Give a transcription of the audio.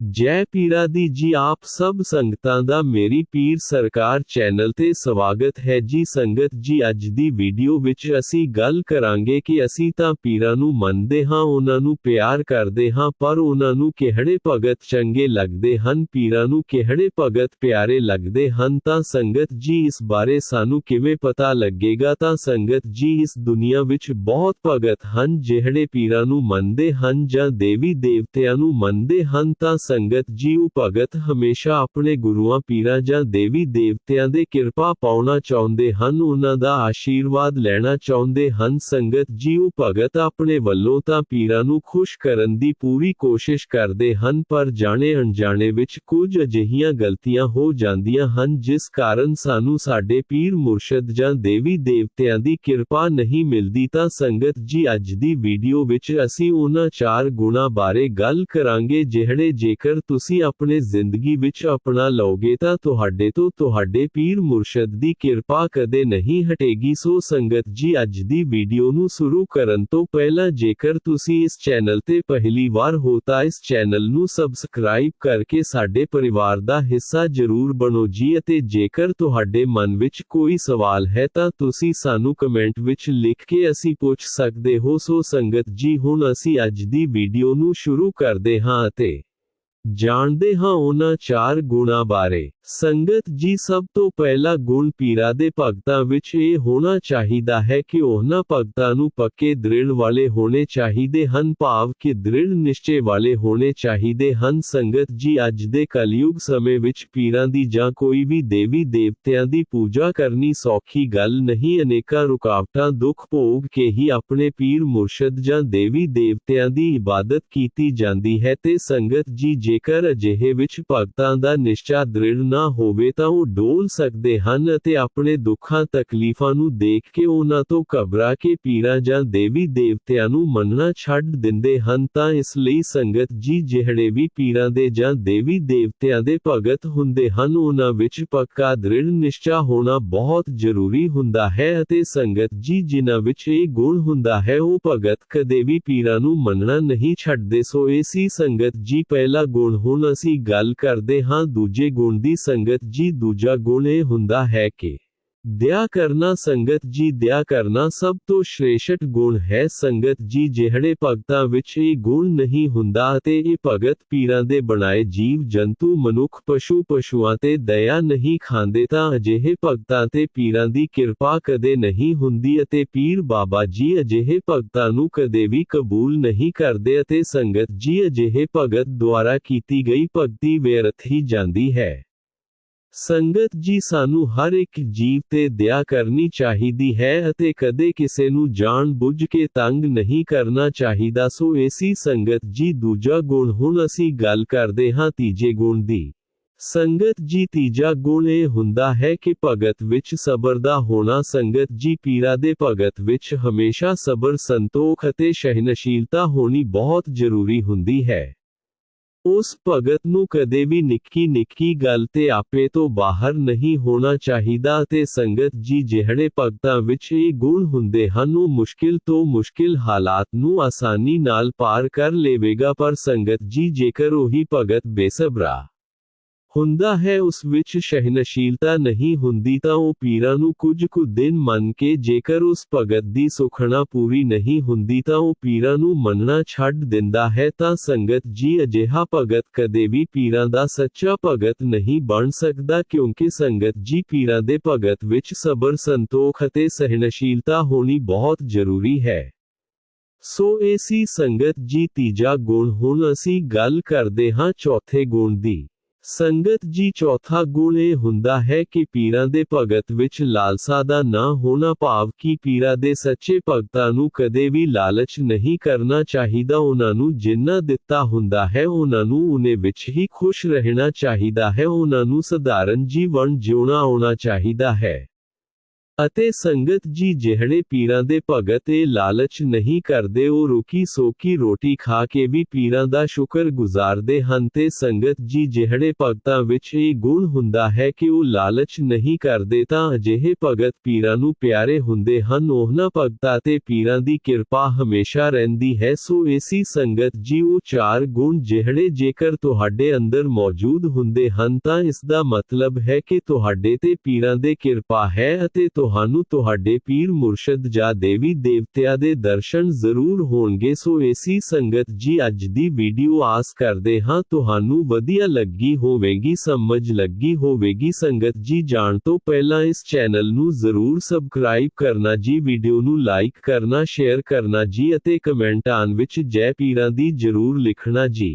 ਜੈ ਪੀਰਾ ਦੀ ਜੀ ਆਪ ਸਭ ਸੰਗਤਾਂ ਦਾ ਮੇਰੀ ਪੀਰ ਸਰਕਾਰ ਚੈਨਲ ਤੇ ਸਵਾਗਤ ਹੈ ਜੀ ਸੰਗਤ ਜੀ ਅੱਜ ਦੀ ਵੀਡੀਓ ਵਿੱਚ ਅਸੀਂ ਗੱਲ ਕਰਾਂਗੇ ਕਿ ਅਸੀਂ ਤਾਂ ਪੀਰਾਂ ਨੂੰ ਮੰਨਦੇ ਹਾਂ ਉਹਨਾਂ ਨੂੰ ਪਿਆਰ ਕਰਦੇ ਹਾਂ ਪਰ ਉਹਨਾਂ ਨੂੰ ਕਿਹੜੇ ਭਗਤ ਚੰਗੇ ਲੱਗਦੇ ਹਨ ਪੀਰਾਂ ਨੂੰ ਕਿਹੜੇ ਭਗਤ ਪਿਆਰੇ ਲੱਗਦੇ ਹਨ ਤਾਂ ਸੰਗਤ ਜੀ ਇਸ ਬਾਰੇ ਸਾਨੂੰ ਕਿਵੇਂ ਪਤਾ ਲੱਗੇਗਾ ਤਾਂ ਸੰਗਤ ਜੀ ਇਸ ਦੁਨੀਆ ਵਿੱਚ ਬਹੁਤ ਭਗਤ ਹਨ ਜਿਹੜੇ ਪੀਰਾਂ ਨੂੰ ਮੰਨਦੇ ਹਨ ਜਾਂ ਦੇਵੀ ਦੇਵਤਿਆਂ ਨੂੰ ਮੰਨਦੇ ਹਨ ਤਾਂ ਸੰਗਤ ਜੀ ਉਹ ਭਗਤ ਹਮੇਸ਼ਾ ਆਪਣੇ ਗੁਰੂਆਂ ਪੀਰਾਂ ਜਾਂ ਦੇਵੀ ਦੇਵਤਿਆਂ ਦੇ ਕਿਰਪਾ ਪਾਉਣਾ ਚਾਹੁੰਦੇ ਹਨ ਉਹਨਾਂ ਦਾ ਆਸ਼ੀਰਵਾਦ ਲੈਣਾ ਚਾਹੁੰਦੇ ਹਨ ਸੰਗਤ ਜੀ ਉਹ ਭਗਤ ਆਪਣੇ ਵੱਲੋਂ ਤਾਂ ਪੀਰਾਂ ਨੂੰ ਖੁਸ਼ ਕਰਨ ਦੀ ਪੂਰੀ ਕੋਸ਼ਿਸ਼ ਕਰਦੇ ਹਨ ਪਰ ਜਾਣੇ ਅਣਜਾਣੇ ਵਿੱਚ ਕੁਝ ਅਜਿਹੀਆਂ ਗਲਤੀਆਂ ਹੋ ਜਾਂਦੀਆਂ ਹਨ ਜਿਸ ਕਾਰਨ ਸਾਨੂੰ ਸਾਡੇ ਪੀਰ ਮੁਰਸ਼ਦ ਜਾਂ ਦੇਵੀ ਦੇਵਤਿਆਂ ਦੀ ਕਿਰਪਾ ਨਹੀਂ ਮਿਲਦੀ ਤਾਂ ਸੰਗਤ ਜੀ ਅੱਜ ਦੀ ਵੀਡੀਓ ਵਿੱਚ ਅਸੀਂ ਉਹਨਾਂ ਚਾਰ ਗੁਣਾ ਬਾਰੇ ਗੱਲ ਕਰਾਂਗੇ ਜਿਹੜੇ ਜੇਕਰ ਤੁਸੀਂ ਆਪਣੇ ਜ਼ਿੰਦਗੀ ਵਿੱਚ ਅਪਣਾ ਲਓਗੇ ਤਾਂ ਤੁਹਾਡੇ ਤੋਂ ਤੁਹਾਡੇ ਪੀਰ ਮੁਰਸ਼ਦ ਦੀ ਕਿਰਪਾ ਕਦੇ ਨਹੀਂ ਹਟੇਗੀ ਸੋ ਸੰਗਤ ਜੀ ਅੱਜ ਦੀ ਵੀਡੀਓ ਨੂੰ ਸ਼ੁਰੂ ਕਰਨ ਤੋਂ ਪਹਿਲਾਂ ਜੇਕਰ ਤੁਸੀਂ ਇਸ ਚੈਨਲ ਤੇ ਪਹਿਲੀ ਵਾਰ ਹੋ ਤਾਂ ਇਸ ਚੈਨਲ ਨੂੰ ਸਬਸਕ੍ਰਾਈਬ ਕਰਕੇ ਸਾਡੇ ਪਰਿਵਾਰ ਦਾ ਹਿੱਸਾ ਜ਼ਰੂਰ ਬਣੋ ਜੀ ਅਤੇ ਜੇਕਰ ਤੁਹਾਡੇ ਮਨ ਵਿੱਚ ਕੋਈ ਸਵਾਲ ਹੈ ਤਾਂ ਤੁਸੀਂ ਸਾਨੂੰ ਕਮੈਂਟ ਵਿੱਚ ਲਿਖ ਕੇ ਅਸੀਂ ਪੁੱਛ ਸਕਦੇ ਹੋ ਸੋ ਸੰਗਤ ਜੀ ਹੁਣ ਅਸੀਂ ਅੱਜ ਦੀ ਵੀਡੀਓ ਨੂੰ ਸ਼ੁਰੂ ਕਰਦੇ ਹਾਂ ਅਤੇ ਜਾਣਦੇ ਹਾਂ ਉਹਨਾਂ ਚਾਰ ਗੁਣਾ ਬਾਰੇ ਸੰਗਤ ਜੀ ਸਭ ਤੋਂ ਪਹਿਲਾ ਗੁਣ ਪੀਰਾ ਦੇ ਭਗਤਾਂ ਵਿੱਚ ਇਹ ਹੋਣਾ ਚਾਹੀਦਾ ਹੈ ਕਿ ਉਹਨਾਂ ਭਗਤਾਂ ਨੂੰ ਪੱਕੇ ਦ੍ਰਿੜ ਵਾਲੇ ਹੋਣੇ ਚਾਹੀਦੇ ਹਨ ਭਾਵ ਕਿ ਦ੍ਰਿੜ ਨਿਸ਼ਚੇ ਵਾਲੇ ਹੋਣੇ ਚਾਹੀਦੇ ਹਨ ਸੰਗਤ ਜੀ ਅੱਜ ਦੇ ਕਲਯੁਗ ਸਮੇਂ ਵਿੱਚ ਪੀਰਾਂ ਦੀ ਜਾਂ ਕੋਈ ਵੀ ਦੇਵੀ ਦੇਵਤਿਆਂ ਦੀ ਪੂਜਾ ਕਰਨੀ ਸੌਖੀ ਗੱਲ ਨਹੀਂ ਅਨੇਕਾਂ ਰੁਕਾਵਟਾਂ ਦੁੱਖ ਭੋਗ ਕੇ ਹੀ ਆਪਣੇ ਪੀਰ ਮੁਰਸ਼ਦ ਜਾਂ ਦੇਵੀ ਦੇਵਤਿਆਂ ਦੀ ਇਬਾਦਤ ਕੀਤੀ ਜਾਂਦੀ ਹੈ ਤੇ ਸੰਗਤ ਜੀ ਜੇਕਰ ਅਜਿਹੇ ਵਿੱਚ ਭਗਤਾਂ ਦਾ ਨਿਸ਼ਚਾ ਦ੍ਰਿੜ ਨਾ ਹੋਵੇ ਤਾਂ ਉਹ ਡੋਲ ਸਕਦੇ ਹਨ ਅਤੇ ਆਪਣੇ ਦੁੱਖਾਂ ਤਕਲੀਫਾਂ ਨੂੰ ਦੇਖ ਕੇ ਉਹਨਾਂ ਤੋਂ ਘਬਰਾ ਕੇ ਪੀਰਾਂ ਜਾਂ ਦੇਵੀ ਦੇਵਤਿਆਂ ਨੂੰ ਮੰਨਣਾ ਛੱਡ ਦਿੰਦੇ ਹਨ ਤਾਂ ਇਸ ਲਈ ਸੰਗਤ ਜੀ ਜਿਹੜੇ ਵੀ ਪੀਰਾਂ ਦੇ ਜਾਂ ਦੇਵੀ ਦੇਵਤਿਆਂ ਦੇ ਭਗਤ ਹੁੰਦੇ ਹਨ ਉਹਨਾਂ ਵਿੱਚ ਪੱਕਾ ਦ੍ਰਿੜ ਨਿਸ਼ਚਾ ਹੋਣਾ ਬਹੁਤ ਜ਼ਰੂਰੀ ਹੁੰਦਾ ਹੈ ਅਤੇ ਸੰਗਤ ਜੀ ਜਿਨ੍ਹਾਂ ਵਿੱਚ ਇਹ ਗੁਣ ਹੁੰਦਾ ਹੈ ਉਹ ਭਗਤ ਕਦੇ ਵੀ ਪੀਰਾਂ ਨੂੰ ਮੰਨਣਾ ਨਹੀਂ ਛੱਡਦੇ ਸੋ ਇਸੀ ਸੰਗਤ ਜੀ ਪਹਿਲਾ ਗੁਣ ਹੁਣ ਅਸੀਂ ਗੱਲ ਕਰਦੇ ਹਾਂ ਦੂਜੇ ਗੁਣ ਦੀ ਸੰਗਤ ਜੀ ਦੂਜਾ ਗੁਣ ਇਹ ਹੁੰਦਾ ਹੈ ਕਿ ਦਇਆ ਕਰਨਾ ਸੰਗਤ ਜੀ ਦਇਆ ਕਰਨਾ ਸਭ ਤੋਂ ਸ਼੍ਰੇਸ਼ਟ ਗੁਣ ਹੈ ਸੰਗਤ ਜੀ ਜਿਹੜੇ ਭਗਤਾਂ ਵਿੱਚ ਇਹ ਗੁਣ ਨਹੀਂ ਹੁੰਦਾ ਅਤੇ ਇਹ ਭਗਤ ਪੀਰਾਂ ਦੇ ਬਣਾਏ ਜੀਵ ਜੰਤੂ ਮਨੁੱਖ ਪਸ਼ੂ ਪਸ਼ੂਆਂ ਤੇ ਦਇਆ ਨਹੀਂ ਖਾਂਦੇ ਤਾਂ ਅਜਿਹੇ ਭਗਤਾਂ ਤੇ ਪੀਰਾਂ ਦੀ ਕਿਰਪਾ ਕਦੇ ਨਹੀਂ ਹੁੰਦੀ ਅਤੇ ਪੀਰ ਬਾਬਾ ਜੀ ਅਜਿਹੇ ਭਗਤਾਂ ਨੂੰ ਕਦੇ ਵੀ ਕਬੂਲ ਨਹੀਂ ਕਰਦੇ ਅਤੇ ਸੰਗਤ ਜੀ ਅਜਿਹੇ ਭਗਤ ਦੁਆਰਾ ਕੀਤੀ ਗਈ ਭਗਤੀ ਵਿਅਰਥ ਹੀ ਜਾਂਦੀ ਹੈ ਸੰਗਤ ਜੀ ਸਾਨੂੰ ਹਰ ਇੱਕ ਜੀਵ ਤੇ ਦਇਆ ਕਰਨੀ ਚਾਹੀਦੀ ਹੈ ਅਤੇ ਕਦੇ ਕਿਸੇ ਨੂੰ ਜਾਣ ਬੁੱਝ ਕੇ ਤੰਗ ਨਹੀਂ ਕਰਨਾ ਚਾਹੀਦਾ ਸੋ ਐਸੀ ਸੰਗਤ ਜੀ ਦੂਜਾ ਗੁਣ ਹੁਣ ਅਸੀਂ ਗੱਲ ਕਰਦੇ ਹਾਂ ਤੀਜੇ ਗੁਣ ਦੀ ਸੰਗਤ ਜੀ ਤੀਜਾ ਗੁਣ ਇਹ ਹੁੰਦਾ ਹੈ ਕਿ ਭਗਤ ਵਿੱਚ ਸਬਰ ਦਾ ਹੋਣਾ ਸੰਗਤ ਜੀ ਪੀਰਾ ਦੇ ਭਗਤ ਵਿੱਚ ਹਮੇਸ਼ਾ ਸਬਰ ਸੰਤੋਖ ਅਤੇ ਸਹਿਨਸ਼ੀਲਤਾ ਹੋਣੀ ਬਹੁਤ ਜ਼ਰੂਰੀ ਹੁੰਦੀ ਹੈ ਉਸ ਭਗਤ ਨੂੰ ਕਦੇ ਵੀ ਨਿੱਕੀ ਨਿੱਕੀ ਗੱਲ ਤੇ ਆਪੇ ਤੋਂ ਬਾਹਰ ਨਹੀਂ ਹੋਣਾ ਚਾਹੀਦਾ ਅਤੇ ਸੰਗਤ ਜੀ ਜਿਹੜੇ ਭਗਤਾਂ ਵਿੱਚ ਇਹ ਗੁਣ ਹੁੰਦੇ ਹਨ ਉਹ ਮੁਸ਼ਕਿਲ ਤੋਂ ਮੁਸ਼ਕਿਲ ਹਾਲਾਤ ਨੂੰ ਆਸਾਨੀ ਨਾਲ ਪਾਰ ਕਰ ਲੇਵੇਗਾ ਪਰ ਸੰਗਤ ਜੀ ਜੇਕਰ ਉਹੀ ਭਗਤ ਬੇਸਬਰਾ ਹੁੰਦਾ ਹੈ ਉਸ ਵਿੱਚ ਸਹਿਨਸ਼ੀਲਤਾ ਨਹੀਂ ਹੁੰਦੀ ਤਾਂ ਉਹ ਪੀਰਾਂ ਨੂੰ ਕੁਝ ਕੁ ਦਿਨ ਮੰਨ ਕੇ ਜੇਕਰ ਉਸ ਭਗਤ ਦੀ ਸੁਖਣਾ ਪੂਰੀ ਨਹੀਂ ਹੁੰਦੀ ਤਾਂ ਉਹ ਪੀਰਾਂ ਨੂੰ ਮੰਨਣਾ ਛੱਡ ਦਿੰਦਾ ਹੈ ਤਾਂ ਸੰਗਤ ਜੀ ਅਜਿਹਾ ਭਗਤ ਕਦੇ ਵੀ ਪੀਰਾਂ ਦਾ ਸੱਚਾ ਭਗਤ ਨਹੀਂ ਬਣ ਸਕਦਾ ਕਿਉਂਕਿ ਸੰਗਤ ਜੀ ਪੀਰਾਂ ਦੇ ਭਗਤ ਵਿੱਚ ਸਬਰ ਸੰਤੋਖ ਅਤੇ ਸਹਿਨਸ਼ੀਲਤਾ ਹੋਣੀ ਬਹੁਤ ਜ਼ਰੂਰੀ ਹੈ ਸੋ ਐਸੀ ਸੰਗਤ ਜੀ ਤੀਜਾ ਗੁਣ ਹੁਣ ਅਸੀਂ ਗੱਲ ਕਰਦੇ ਹਾਂ ਚੌਥੇ ਗੁਣ ਦੀ ਸੰਗਤ ਜੀ ਚੌਥਾ ਗੁਣ ਇਹ ਹੁੰਦਾ ਹੈ ਕਿ ਪੀਰਾਂ ਦੇ ਭਗਤ ਵਿੱਚ ਲਾਲਸਾ ਦਾ ਨਾ ਹੋਣਾ ਭਾਵ ਕਿ ਪੀਰਾਂ ਦੇ ਸੱਚੇ ਭਗਤਾਂ ਨੂੰ ਕਦੇ ਵੀ ਲਾਲਚ ਨਹੀਂ ਕਰਨਾ ਚਾਹੀਦਾ। ਉਹਨਾਂ ਨੂੰ ਜਿੰਨਾ ਦਿੱਤਾ ਹੁੰਦਾ ਹੈ, ਉਹਨਾਂ ਨੂੰ ਉਹਨੇ ਵਿੱਚ ਹੀ ਖੁਸ਼ ਰਹਿਣਾ ਚਾਹੀਦਾ ਹੈ। ਉਹਨਾਂ ਨੂੰ ਸਧਾਰਨ ਜੀਵਨ ਜਿਉਣਾ ਆਉਣਾ ਚਾਹੀਦਾ ਹੈ। ਅਤੇ ਸੰਗਤ ਜੀ ਜਿਹੜੇ ਪੀਰਾਂ ਦੇ ਭਗਤ ਇਹ ਲਾਲਚ ਨਹੀਂ ਕਰਦੇ ਉਹ ਰੁਕੀ ਸੋਕੀ ਰੋਟੀ ਖਾ ਕੇ ਵੀ ਪੀਰਾਂ ਦਾ ਸ਼ੁਕਰ ਗੁਜ਼ਾਰਦੇ ਹਨ ਤੇ ਸੰਗਤ ਜੀ ਜਿਹੜੇ ਭਗਤਾਂ ਵਿੱਚ ਇਹ ਗੁਣ ਹੁੰਦਾ ਹੈ ਕਿ ਉਹ ਲਾਲਚ ਨਹੀਂ ਕਰਦੇ ਤਾਂ ਅਜਿਹੇ ਭਗਤ ਪੀਰਾਂ ਨੂੰ ਪਿਆਰੇ ਹੁੰਦੇ ਹਨ ਉਹਨਾਂ ਭਗਤਾਂ ਤੇ ਪੀਰਾਂ ਦੀ ਕਿਰਪਾ ਹਮੇਸ਼ਾ ਰਹਿੰਦੀ ਹੈ ਸੋ ਏਸੀ ਸੰਗਤ ਜੀ ਉਹ ਚਾਰ ਗੁਣ ਜਿਹੜੇ ਜੇਕਰ ਤੁਹਾਡੇ ਅੰਦਰ ਮੌਜੂਦ ਹੁੰਦੇ ਹਨ ਤਾਂ ਇਸ ਦਾ ਮਤਲਬ ਹੈ ਕਿ ਤੁਹਾਡੇ ਤੇ ਪੀਰਾਂ ਦੇ ਕਿਰਪਾ ਹੈ ਅਤੇ ਤੁਹਾਨੂੰ ਤੁਹਾਡੇ ਪੀਰ ਮੁਰਸ਼ਦ ਜਾਂ ਦੇਵੀ ਦੇਵਤਿਆਂ ਦੇ ਦਰਸ਼ਨ ਜ਼ਰੂਰ ਹੋਣਗੇ ਸੋ ਏਸੀ ਸੰਗਤ ਜੀ ਅੱਜ ਦੀ ਵੀਡੀਓ ਆਸ ਕਰਦੇ ਹਾਂ ਤੁਹਾਨੂੰ ਵਧੀਆ ਲੱਗੀ ਹੋਵੇਗੀ ਸਮਝ ਲੱਗੀ ਹੋਵੇਗੀ ਸੰਗਤ ਜੀ ਜਾਣ ਤੋਂ ਪਹਿਲਾਂ ਇਸ ਚੈਨਲ ਨੂੰ ਜ਼ਰੂਰ ਸਬਸਕ੍ਰਾਈਬ ਕਰਨਾ ਜੀ ਵੀਡੀਓ ਨੂੰ ਲਾਈਕ ਕਰਨਾ ਸ਼ੇਅਰ ਕਰਨਾ ਜੀ ਅਤੇ ਕਮੈਂਟਾਂ ਵਿੱਚ ਜੈ ਪੀਰਾਂ ਦੀ ਜ਼ਰੂਰ ਲਿਖਣਾ ਜੀ